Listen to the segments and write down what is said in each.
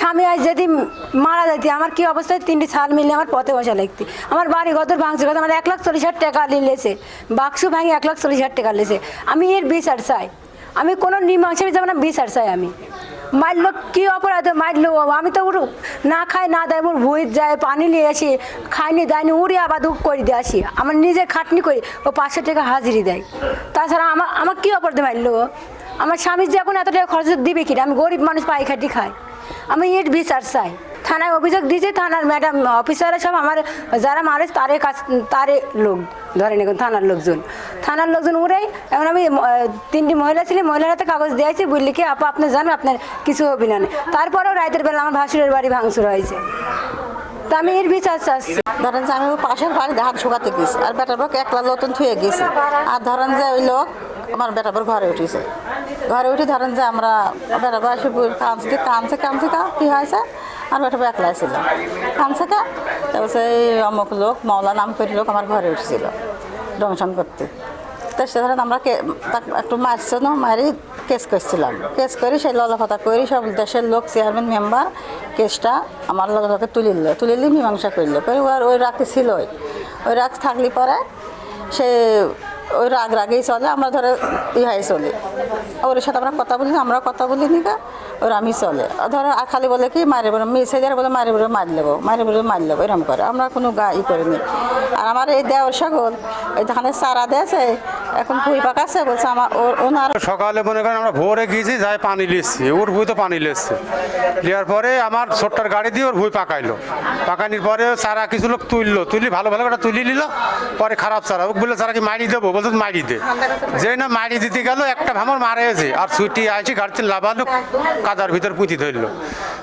স্বামী আজ যদি মারা যেতি আমার কি অবস্থায় তিনটি ছাল মিলে আমার পথে বসা লাগতি আমার বাড়ি গদর ভাঙছে কথা আমার এক লাখ চল্লিশ হাজার টাকা নিলেছে। বাক্স ভাঙে এক লাখ চল্লিশ হাজার টাকা নিলেছে। আমি এর বিচার চাই। আমি কোনো মীমাংসা যাব না বিচার চাই আমি। মারলো কি অপরাধ? মারলো আমি তো উড়ু না খাই, না দেয় মোর ভুঁই যায়, পানি নিয়ে আসি, খাইনি, দেয়নি, উড়ি আবার দুঃখ করে দিয়ে আসি। আমার নিজে খাটনি করি, ও পাঁচশো টাকা হাজিরি দেয়। তাছাড়া আমার আমার কী অপরাধ মারলো? আমার স্বামী যে এখন এত টাকা খরচ দিবে কি আমি গরিব মানুষ পাই খাটি খাই। আমি এর বিচার চাই। থানায় অভিযোগ দিয়েছে, থানার ম্যাডাম, অফিসাররা সব আমার, যারা মারে তারে কাছ, তারে লোক ধরেন এখন থানার লোকজন। থানার লোকজন উড়াই, এখন আমি তিনটি মহিলা ছিল, মহিলার হাতে কাগজ দিয়েছি বললি কি, আপা, আপনি জানেন, আপনার কিছু হবে না। তারপরেও রাতের বেলা আমার ভাসুরের বাড়ি ভাঙচুর হয়েছে। তা আমি এর বিচার চাচ্ছি। ধরেন যে আমি পাশের বাড়ি ধান শুকাতে গেছি, আর বেটার বক একলা নতুন থুয়ে গেছি। আর ধরেন যে ওই লোক আমার বেটার বর ঘরে উঠেছে। ঘরে উঠে ধরেন যে আমরা বেটার বর এসে কাঁদছে কাঁদছে কাঁদছে, কা, কী হয়েছে? আর বেটার বর একলাই ছিল। কাঁদছে, কা? তারপর সেই অমুক লোক, মাওলা নাম করে লোক আমার ঘরে উঠছিল ডংশন করতে। তো সে ধরেন আমরা একটু মারছে না, মারি কেস করছিলাম। কেস করে, সেই ললফতা করে, সব দেশের লোক চেয়ারম্যান মেম্বার কেসটা আমার লগে তুলিল তুলিলে মীমাংসা করল। করে ওর ওই রাগ ছিল ওই রাগ থাকলে পরে সে ওই রাগ রাগেই চলে, আমরা ধরো ইহাই চলি। ওর সাথে আমরা কথা বলি, আমরা কথা বলি নিকা ওর আমি চলে। ধরো আর খালি বলে কি মারে বলে মেয়ে হয়ে বলে মারে বলে মারি লেবো মারে বলে মারি লেবো এরকম করে। আমরা কোনো গা ই করিনি। আর আমার এই দেওয়ার সকল এখানে সারা দিয়েছে এখন ভুই পাকাছে বলছে আমার ওনার সকালে মনে করেন আমরা ভোরে গিয়েছি, যাই পানি লিখছি ওর ভুই তো পানি লিখছে লিয়ার পরে আমার ছোট্টার গাড়ি দিয়ে ওর ভুই পাকাইলো। পাকানির পরে সারা কিছু লোক তুললো, তুলি ভালো ভালো করে তুলি নিল, পরে খারাপ সারা। ও বলল সারা কি মারি দেবো? বলতো মারি দে। যে না মারি দিতে গেল, একটা ভামর মারে গেছে আর ছুটি আসি গাড়িতে লাভালো কাদার ভিতর পুঁতি ধরলো।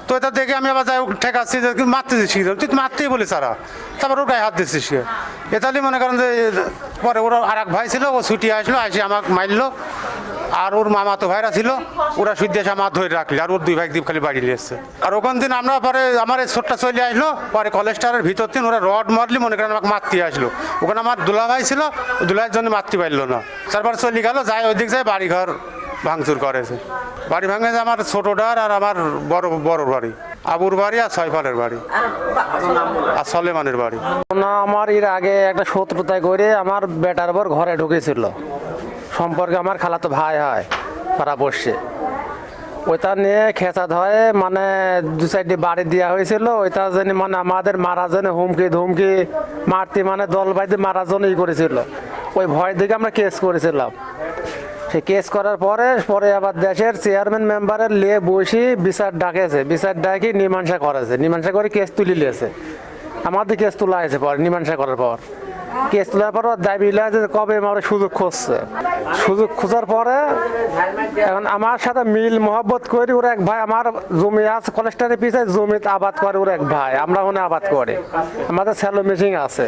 তো এটা দেখে আমি আবার যাই ঠেকাচ্ছি, যে কিন্তু মারতে দিচ্ছি তুই মারতেই বলি সারা। তারপর গায়ে হাত দিচ্ছিস সে। এতালি মনে করেন যে, পরে ওরা আর এক ভাই ছিল, ও ছুটি আসলো, আসি আমাকে মারলো আর ওর মামা তো ভাইরা ছিল, ওরা সুদ্দেশ আমার ধরে রাখলি, আর ওর দুই ভাই দ্বীপ খালি বাড়ি এসছে আর ওখান দিন আমরা পরে, আমার এই ছোট্টা চলে আসলো, পরে কলেজটারের ভিতর দিন ওরা রড মারলি, মনে করেন আমাকে মারতে আসলো। ওখানে আমার দুলা ভাই ছিল দুলাইয়ের জন্য মারতে পারল না। তারপর চলে গেল যাই ওইদিক যায় বাড়ি ঘর ভাঙচুর করেছে। বাড়ি ভাঙেছে আমার ছোটটার আর আমার বড় বড় বাড়ি। আবুর বাড়ি আর ছয়ফালের বাড়ি। আর সলেমানের বাড়ি। না, আমার এর আগে একটা শত্রুতায় করে আমার বেটার পর ঘরে ঢুকেছিল। সম্পর্কে আমার খালাতো ভাই হয়, পাড়া বসে ওইটা নিয়ে খেঁচা ধরে মানে দু সাইডে বাড়ি দেওয়া হয়েছিল। ওইটা জানি মানে আমাদের মারা জন্য হুমকি ধুমকি মারতে মানে দল বাইতে মারা জন্য ই করেছিল। ওই ভয় দেখে আমরা কেস করেছিলাম। সে কেস করার পরে পরে আবার দেশের চেয়ারম্যান মেম্বারের লিয়ে বসি বিচার ডাকেছে। বিচার ডাকি মীমাংসা করেছে। মীমাংসা করে কেস তুলি লিয়েছে আমাদের কেস তোলা হয়েছে পরে, মীমাংসা করার পর। কেস তোলার পর দাবি যে কবে আমার সুযোগ খুঁজছে। সুযোগ খোঁজার পরে এখন আমার সাথে মিল মহব্বত করি, ওর এক ভাই আমার জমি আছে কলেজটারের পিছিয়ে জমিতে আবাদ করে ওর এক ভাই। আমরা ওখানে আবাদ করি। আমাদের স্যালো মেশিন আছে।